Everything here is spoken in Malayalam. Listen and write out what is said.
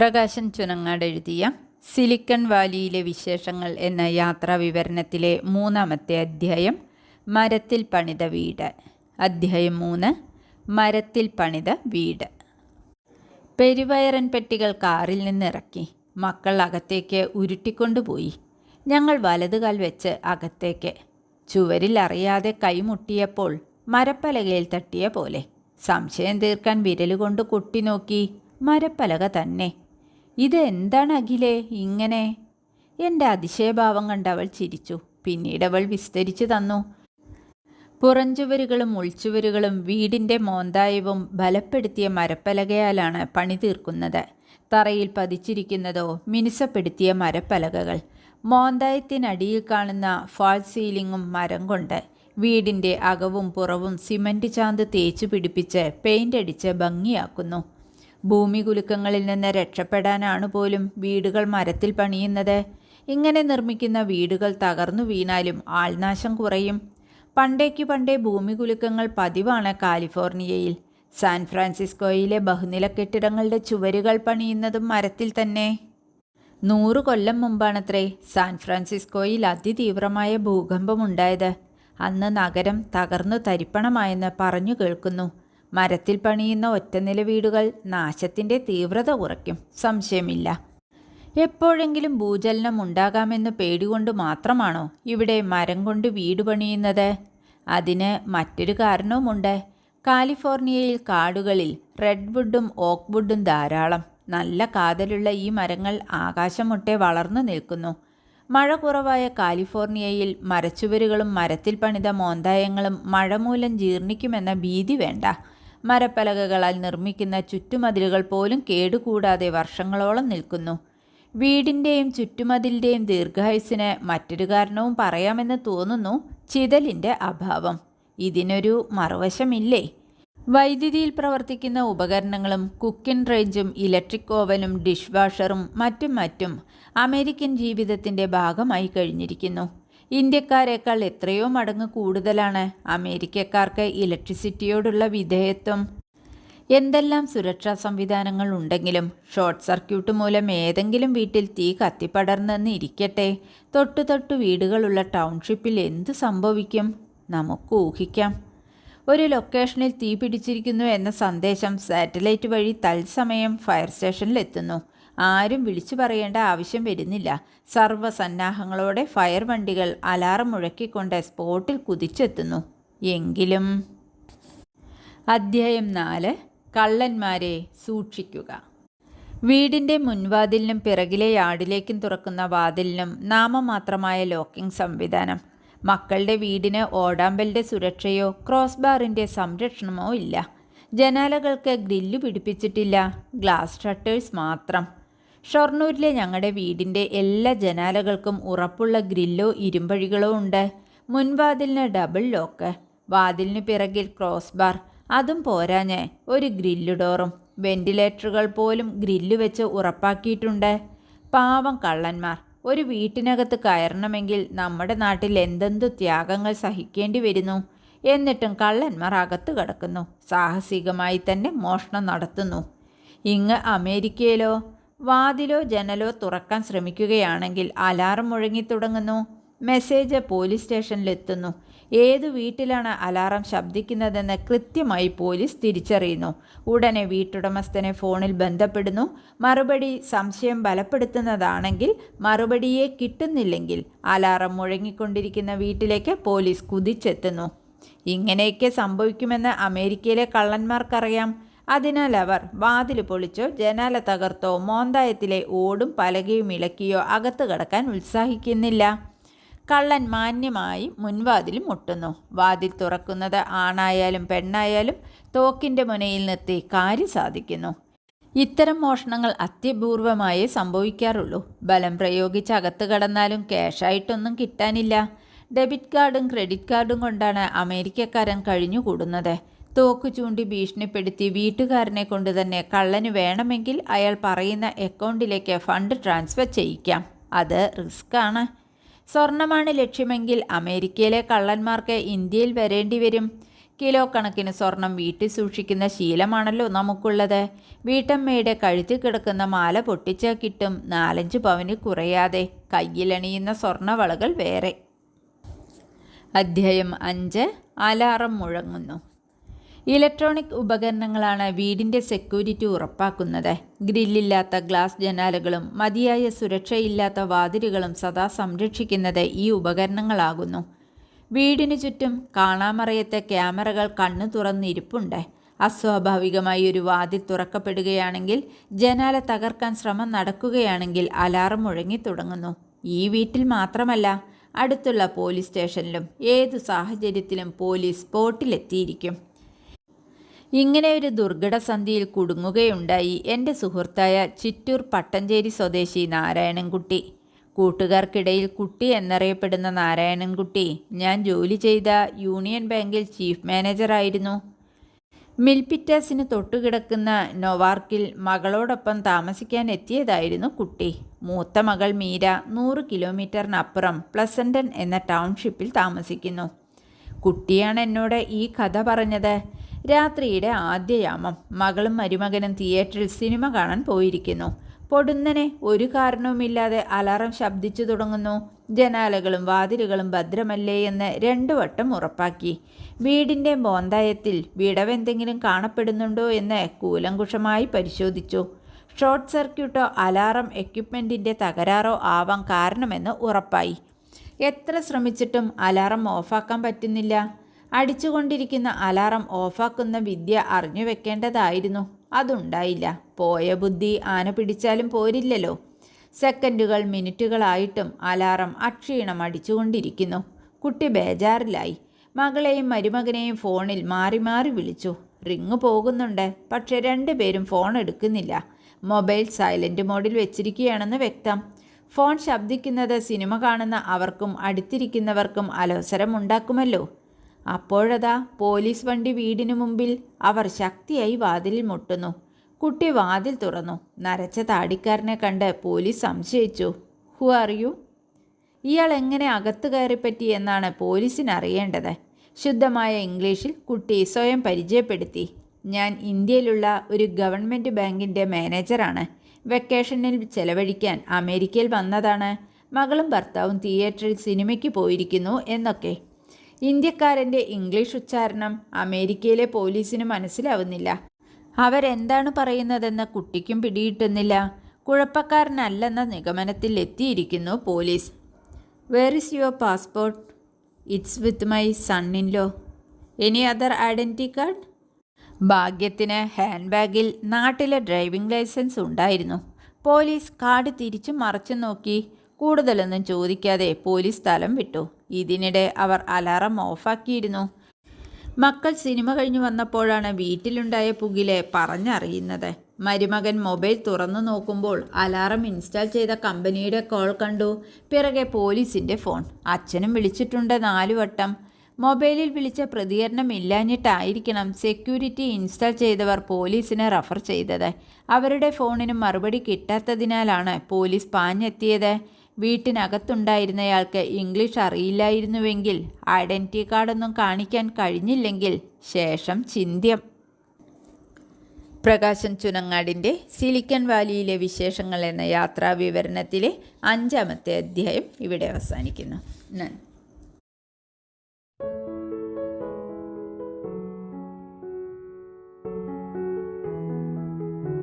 പ്രകാശൻ ചുനങ്ങാട് എഴുതിയ സിലിക്കൺ വാലിയിലെ വിശേഷങ്ങൾ എന്ന യാത്രാ വിവരണത്തിലെ മൂന്നാമത്തെ അധ്യായം മരത്തിൽ പണിത വീട് അധ്യായം മൂന്ന് മരത്തിൽ പണിത വീട് പെരുവയറൻ പെട്ടികൾ കാറിൽ നിന്നിറക്കി മക്കൾ അകത്തേക്ക് ഉരുട്ടിക്കൊണ്ടുപോയി. ഞങ്ങൾ വലതുകാൽ വെച്ച് അകത്തേക്ക് ചുവരിൽ അറിയാതെ കൈമുട്ടിയപ്പോൾ മരപ്പലകയിൽ തട്ടിയ പോലെ. സംശയം തീർക്കാൻ വിരലുകൊണ്ട് കുട്ടി നോക്കി മരപ്പലക തന്നെ ഇത് എന്താണ് അഖിലേ ഇങ്ങനെ? എന്റെ അതിശയഭാവം കണ്ട് അവൾ ചിരിച്ചു. പിന്നീട് അവൾ വിസ്തരിച്ചു തന്നു. പുറഞ്ചുവരുകളും ഉൾച്ചുവരുകളും വീടിന്റെ മോന്തായവും ബലപ്പെടുത്തിയ മരപ്പലകയാലാണ് പണി തീർക്കുന്നത്. തറയിൽ പതിച്ചിരിക്കുന്നതോ മിനുസപ്പെടുത്തിയ മരപ്പലകകൾ. മോന്തായത്തിനടിയിൽ കാണുന്ന ഫാൾ സീലിങ്ങും മരം കൊണ്ട് വീടിന്റെ അകവും പുറവും സിമന്റ് ചാന്ത് തേച്ചു പിടിപ്പിച്ച് പെയിന്റ് അടിച്ച് ഭംഗിയാക്കുന്നു. ഭൂമി കുലുക്കങ്ങളിൽ നിന്ന് രക്ഷപ്പെടാനാണ് പോലും വീടുകൾ മരത്തിൽ പണിയുന്നത്. ഇങ്ങനെ നിർമ്മിക്കുന്ന വീടുകൾ തകർന്നു വീണാലും ആൾനാശം കുറയും. പണ്ടേക്കു പണ്ടേ ഭൂമി കുലുക്കങ്ങൾ പതിവാണ് കാലിഫോർണിയയിൽ. സാൻ ഫ്രാൻസിസ്കോയിലെ ബഹുനില കെട്ടിടങ്ങളുടെ ചുവരുകൾ പണിയുന്നതും മരത്തിൽ തന്നെ. നൂറു കൊല്ലം മുമ്പാണത്രേ സാൻ ഫ്രാൻസിസ്കോയിൽ അതിതീവ്രമായ ഭൂകമ്പമുണ്ടായത്. അന്ന് നഗരം തകർന്നു തരിപ്പണമായെന്ന് പറഞ്ഞു കേൾക്കുന്നു. മരത്തിൽ പണിയുന്ന ഒറ്റനില വീടുകൾ നാശത്തിന്റെ തീവ്രത കുറയ്ക്കും. സംശയമില്ല. എപ്പോഴെങ്കിലും ഭൂചലനം ഉണ്ടാകാമെന്ന് പേടികൊണ്ട് മാത്രമാണോ ഇവിടെ മരം കൊണ്ട് വീട് പണിയുന്നത്? അതിന് മറ്റൊരു കാരണവുമുണ്ട്. കാലിഫോർണിയയിൽ കാടുകളിൽ റെഡ് വുഡും ഓക്ക് വുഡും ധാരാളം. നല്ല കാതലുള്ള ഈ മരങ്ങൾ ആകാശം മുട്ടെ വളർന്നു നിൽക്കുന്നു. മഴ കുറവായ കാലിഫോർണിയയിൽ മരച്ചുവരുകളും മരത്തിൽ പണിത മോന്തായങ്ങളും മഴ മൂലം ജീർണിക്കുമെന്ന ഭീതി വേണ്ട. മരപ്പലകകളാൽ നിർമ്മിക്കുന്ന ചുറ്റുമതിലുകൾ പോലും കേടുകൂടാതെ വർഷങ്ങളോളം നിൽക്കുന്നു. വീടിന്റെയും ചുറ്റുമതിലിന്റെയും ദീർഘായുസിന് മറ്റൊരു കാരണവും പറയാമെന്ന് തോന്നുന്നു ചിതലിന്റെ അഭാവം. ഇതിനൊരു മറുവശമില്ലേ? വൈദ്യുതിയിൽ പ്രവർത്തിക്കുന്ന ഉപകരണങ്ങളും കുക്കിൻ റേഞ്ചും ഇലക്ട്രിക് ഓവനും ഡിഷ് വാഷറും മറ്റും മറ്റും അമേരിക്കൻ ജീവിതത്തിന്റെ ഭാഗമായി കഴിഞ്ഞിരിക്കുന്നു. ഇന്ത്യക്കാരേക്കാൾ എത്രയോ മടങ്ങ് കൂടുതലാണ് അമേരിക്കക്കാർക്ക് ഇലക്ട്രിസിറ്റിയോടുള്ള വിധേയത്വം. എന്തെല്ലാം സുരക്ഷാ സംവിധാനങ്ങൾ ഉണ്ടെങ്കിലും ഷോർട്ട് സർക്യൂട്ട് മൂലം ഏതെങ്കിലും വീട്ടിൽ തീ കത്തിപ്പടർന്നെന്ന് ഇരിക്കട്ടെ. തൊട്ടു തൊട്ടു വീടുകളുള്ള ടൗൺഷിപ്പിൽ എന്ത് സംഭവിക്കും? നമുക്ക് ഊഹിക്കാം. ഒരു ലൊക്കേഷനിൽ തീ പിടിച്ചിരിക്കുന്നു എന്ന സന്ദേശം സാറ്റലൈറ്റ് വഴി തത്സമയം ഫയർ സ്റ്റേഷനിൽ എത്തുന്നു ആരും വിളിച്ചു പറയേണ്ട ആവശ്യം വരുന്നില്ല. സർവസന്നാഹങ്ങളോടെ ഫയർ വണ്ടികൾ അലാറം മുഴക്കിക്കൊണ്ട് സ്പോട്ടിൽ കുതിച്ചെത്തുന്നു. എങ്കിലും അദ്ധ്യായം നാല്. കള്ളന്മാരെ സൂക്ഷിക്കുക. വീടിന്റെ മുൻവാതിലിനും പിറകിലെ യാർഡിലേക്കും തുറക്കുന്ന വാതിലിനും നാമമാത്രമായ ലോക്കിംഗ് സംവിധാനം. മക്കളുടെ വീടിന് ഓടാമ്പലിന്റെ സുരക്ഷയോ ക്രോസ് ബാറിന്റെ സംരക്ഷണമോ ഇല്ല. ജനാലകൾക്ക് ഗ്രില്ല് പിടിപ്പിച്ചിട്ടില്ല. ഗ്ലാസ് ഷട്ടേഴ്സ് മാത്രം. ഷൊർണൂരിലെ ഞങ്ങളുടെ വീടിന്റെ എല്ലാ ജനാലകൾക്കും ഉറപ്പുള്ള ഗ്രില്ലോ ഇരുമ്പഴികളോ ഉണ്ട്. മുൻവാതിലിന് ഡബിൾ ലോക്ക് വാതിലിന് പിറകിൽ ക്രോസ് ബാർ. അതും പോരാഞ്ഞ് ഒരു ഗ്രില്ല് ഡോറും വെന്റിലേറ്ററുകൾ പോലും ഗ്രില്ല് വെച്ച് ഉറപ്പാക്കിയിട്ടുണ്ട്. പാവം കള്ളന്മാർ. ഒരു വീട്ടിനകത്ത് കയറണമെങ്കിൽ നമ്മുടെ നാട്ടിൽ എന്തെന്തു ത്യാഗങ്ങൾ സഹിക്കേണ്ടി വരുന്നു? എന്നിട്ടും കള്ളന്മാർ അകത്ത് കിടക്കുന്നു. സാഹസികമായി തന്നെ മോഷണം നടത്തുന്നു. ഇങ്ങ് അമേരിക്കയിലോ? വാതിലോ ജനലോ തുറക്കാൻ ശ്രമിക്കുകയാണെങ്കിൽ അലാറം മുഴങ്ങിത്തുടങ്ങുന്നു മെസ്സേജ് പോലീസ് സ്റ്റേഷനിലെത്തുന്നു. ഏതു വീട്ടിലാണ് അലാറം ശബ്ദിക്കുന്നതെന്ന് കൃത്യമായി പോലീസ് തിരിച്ചറിയുന്നു. ഉടനെ വീട്ടുടമസ്ഥനെ ഫോണിൽ ബന്ധപ്പെടുന്നു. മറുപടി സംശയം ബലപ്പെടുത്തുന്നതാണെങ്കിൽ മറുപടിയെ കിട്ടുന്നില്ലെങ്കിൽ അലാറം മുഴങ്ങിക്കൊണ്ടിരിക്കുന്ന വീട്ടിലേക്ക് പോലീസ് കുതിച്ചെത്തുന്നു. ഇങ്ങനെയൊക്കെ സംഭവിക്കുമെന്ന് അമേരിക്കയിലെ കള്ളന്മാർക്കറിയാം. അതിനാൽ അവർ വാതിൽ പൊളിച്ചോ ജനാല തകർത്തോ മോന്തായത്തിലെ ഓടും പലകയും ഇളക്കിയോ അകത്ത് കടക്കാൻ ഉത്സാഹിക്കുന്നില്ല. കള്ളൻ മാന്യമായി മുൻവാതിൽ മുട്ടുന്നു. വാതിൽ തുറക്കുന്നത് ആണായാലും പെണ്ണായാലും തോക്കിന്റെ മുനയിൽ നിർത്തി കാര്യം സാധിക്കുന്നു. ഇത്തരം മോഷണങ്ങൾ അത്യപൂർവമായേ സംഭവിക്കാറുള്ളൂ. ബലം പ്രയോഗിച്ച് അകത്ത് കടന്നാലും ക്യാഷായിട്ടൊന്നും കിട്ടാനില്ല. ഡെബിറ്റ് കാർഡും ക്രെഡിറ്റ് കാർഡും കൊണ്ടാണ് അമേരിക്കക്കാരൻ കഴിഞ്ഞുകൂടുന്നത്. തോക്ക് ചൂണ്ടി ഭീഷണിപ്പെടുത്തി വീട്ടുകാരനെ കൊണ്ട് തന്നെ കള്ളന് വേണമെങ്കിൽ അയാൾ പറയുന്ന അക്കൗണ്ടിലേക്ക് ഫണ്ട് ട്രാൻസ്ഫർ ചെയ്യിക്കാം. അത് റിസ്ക്കാണ് സ്വർണമാണ് ലക്ഷ്യമെങ്കിൽ അമേരിക്കയിലെ കള്ളന്മാർക്ക് ഇന്ത്യയിൽ വരേണ്ടി വരും. കിലോ കണക്കിന് സ്വർണം വീട്ടിൽ സൂക്ഷിക്കുന്ന ശീലമാണല്ലോ നമുക്കുള്ളത്. വീട്ടമ്മയുടെ കഴുത്തിൽ കിടക്കുന്ന മാല പൊട്ടിച്ചാൽ കിട്ടും. നാലഞ്ച് പവന് കുറയാതെ കയ്യിലണിയുന്ന സ്വർണവളകൾ വേറെ. അധ്യായം അഞ്ച്. അലാറം മുഴങ്ങുന്നു. ഇലക്ട്രോണിക് ഉപകരണങ്ങളാണ് വീടിന്റെ സെക്യൂരിറ്റി ഉറപ്പാക്കുന്നത്. ഗ്രില്ലില്ലാത്ത ഗ്ലാസ് ജനാലകളും മതിയായ സുരക്ഷയില്ലാത്ത വാതിലുകളും സദാ സംരക്ഷിക്കുന്നത് ഈ ഉപകരണങ്ങളാകുന്നു. വീടിനു ചുറ്റും കാണാമറയത്തെ ക്യാമറകൾ കണ്ണു തുറന്നിരിപ്പുണ്ട്. അസ്വാഭാവികമായി ഒരു വാതിൽ തുറക്കപ്പെടുകയാണെങ്കിൽ ജനാല തകർക്കാൻ ശ്രമം നടക്കുകയാണെങ്കിൽ അലാറം മുഴങ്ങി തുടങ്ങുന്നു. ഈ വീട്ടിൽ മാത്രമല്ല അടുത്തുള്ള പോലീസ് സ്റ്റേഷനിലും ഏതു സാഹചര്യത്തിലും പോലീസ് സ്പോട്ടിലെത്തിയിരിക്കും. ഇങ്ങനെ ഒരു ദുർഘടസന്ധിയിൽ കുടുങ്ങുകയുണ്ടായി എന്റെ സുഹൃത്തായ ചിറ്റൂർ പട്ടഞ്ചേരി സ്വദേശി നാരായണൻകുട്ടി. കൂട്ടുകാർക്കിടയിൽ കുട്ടി എന്നറിയപ്പെടുന്ന നാരായണൻകുട്ടി ഞാൻ ജോലി ചെയ്ത യൂണിയൻ ബാങ്കിൽ ചീഫ് മാനേജറായിരുന്നു മിൽപിറ്റാസിന് തൊട്ടുകിടക്കുന്ന നൊവാർക്കിൽ മകളോടൊപ്പം താമസിക്കാൻ എത്തിയതായിരുന്നു കുട്ടി. മൂത്ത മകൾ മീര നൂറ് കിലോമീറ്ററിനപ്പുറം പ്ലസൻഡൻ എന്ന ടൗൺഷിപ്പിൽ താമസിക്കുന്നു. കുട്ടിയാണ് എന്നോട് ഈ കഥ പറഞ്ഞത്. രാത്രിയുടെ ആദ്യയാമം മകളും മരുമകനും തിയേറ്ററിൽ സിനിമ കാണാൻ പോയിരിക്കുന്നു. പൊടുന്നനെ ഒരു കാരണവുമില്ലാതെ അലാറം ശബ്ദിച്ചു തുടങ്ങുന്നു. ജനാലകളും വാതിലുകളും ഭദ്രമല്ലേ എന്ന് രണ്ടു വട്ടം ഉറപ്പാക്കി. വീടിന്റെ ബോന്തായത്തിൽ വിടവെന്തെങ്കിലും കാണപ്പെടുന്നുണ്ടോ എന്ന് കൂലങ്കുഷമായി പരിശോധിച്ചു. ഷോർട്ട് സർക്യൂട്ടോ അലാറം എക്യുപ്മെന്റിന്റെ തകരാറോ ആവാൻ കാരണമെന്ന് ഉറപ്പായി. എത്ര ശ്രമിച്ചിട്ടും അലാറം ഓഫാക്കാൻ പറ്റുന്നില്ല. അടിച്ചുകൊണ്ടിരിക്കുന്ന അലാറം ഓഫാക്കുന്ന വിദ്യ അറിഞ്ഞു വെക്കേണ്ടതായിരുന്നു. അതുണ്ടായില്ല. പോയ ബുദ്ധി ആന പിടിച്ചാലും പോരില്ലല്ലോ. സെക്കൻഡുകൾ മിനിറ്റുകളായിട്ടും അലാറം അക്ഷീണം അടിച്ചുകൊണ്ടിരിക്കുന്നു. കുട്ടി ബേജാറിലായി. മകളെയും മരുമകനെയും ഫോണിൽ മാറി മാറി വിളിച്ചു. റിങ് പോകുന്നുണ്ട്. പക്ഷെ രണ്ടുപേരും ഫോൺ എടുക്കുന്നില്ല. മൊബൈൽ സൈലന്റ് മോഡിൽ വെച്ചിരിക്കുകയാണെന്ന് വ്യക്തം. ഫോൺ ശബ്ദിക്കുന്നത് സിനിമ കാണുന്ന അവർക്കും അടുത്തിരിക്കുന്നവർക്കും അലോസരമുണ്ടാക്കുമല്ലോ. അപ്പോഴതാ പോലീസ് വണ്ടി വീടിനു മുമ്പിൽ അവർ ശക്തിയായി വാതിലിൽ മുട്ടുന്നു. കുട്ടി വാതിൽ തുറന്നു. നരച്ച താടിക്കാരനെ കണ്ട് പോലീസ് സംശയിച്ചു. ഹു ആർ യു ഇയാൾ എങ്ങനെ അകത്തു കയറിപ്പറ്റി എന്നാണ് പോലീസിന് അറിയേണ്ടത്. ശുദ്ധമായ ഇംഗ്ലീഷിൽ കുട്ടി സ്വയം പരിചയപ്പെടുത്തി. ഞാൻ ഇന്ത്യയിലുള്ള ഒരു ഗവൺമെന്റ് ബാങ്കിന്റെ മാനേജറാണ്. വെക്കേഷനിൽ ചെലവഴിക്കാൻ അമേരിക്കയിൽ വന്നതാണ്. മകളും ഭർത്താവും തിയേറ്ററിൽ സിനിമയ്ക്ക് പോയിരിക്കുന്നു എന്നൊക്കെ. ഇന്ത്യക്കാരന്റെ ഇംഗ്ലീഷ് ഉച്ചാരണം അമേരിക്കയിലെ പോലീസിന് മനസ്സിലാവുന്നില്ല. അവരെന്താണ് പറയുന്നതെന്ന് കുട്ടിക്കും പിടിയിട്ടുന്നില്ല കുഴപ്പക്കാരനല്ലെന്ന നിഗമനത്തിൽ എത്തിയിരിക്കുന്നു police. Where is your passport it's with my son in law any other identity card ഭാഗ്യത്തിന് ഹാൻഡ് ബാഗിൽ നാട്ടിലെ ഡ്രൈവിംഗ് ലൈസൻസ് ഉണ്ടായിരുന്നു. പോലീസ് കാർഡ് തിരിച്ചു മറച്ചു നോക്കി. കൂടുതലൊന്നും ചോദിക്കാതെ പോലീസ് സ്ഥലം വിട്ടു. ഇതിനിടെ അവർ അലാറം ഓഫാക്കിയിരുന്നു. മക്കൾ സിനിമ കഴിഞ്ഞു വന്നപ്പോഴാണ് വീട്ടിലുണ്ടായ പുകിലെ പറഞ്ഞറിയുന്നത്. മരുമകൻ മൊബൈൽ തുറന്നു നോക്കുമ്പോൾ അലാറം ഇൻസ്റ്റാൾ ചെയ്ത കമ്പനിയുടെ കോൾ കണ്ടു. പിറകെ പോലീസിന്റെ ഫോൺ. അച്ഛനും വിളിച്ചിട്ടുണ്ട് നാലു വട്ടം മൊബൈലിൽ വിളിച്ച പ്രതികരണം ഇല്ലാഞ്ഞിട്ടായിരിക്കണം സെക്യൂരിറ്റി ഇൻസ്റ്റാൾ ചെയ്തവർ പോലീസിനെ റഫർ ചെയ്തത്. അവരുടെ ഫോണിന് മറുപടി കിട്ടാത്തതിനാലാണ് പോലീസ് പാഞ്ഞെത്തിയത്. വീട്ടിനകത്തുണ്ടായിരുന്നയാൾക്ക് ഇംഗ്ലീഷ് അറിയില്ലായിരുന്നുവെങ്കിൽ ഐഡന്റി കാർഡൊന്നും കാണിക്കാൻ കഴിഞ്ഞില്ലെങ്കിൽ ശേഷം ചിന്ത്യം. പ്രകാശൻ ചുനങ്ങാടിന്റെ സിലിക്കൺ വാലിയിലെ വിശേഷങ്ങൾ എന്ന യാത്രാ വിവരണത്തിലെ അഞ്ചാമത്തെ അധ്യായം ഇവിടെ അവസാനിക്കുന്നു. നന്ദി.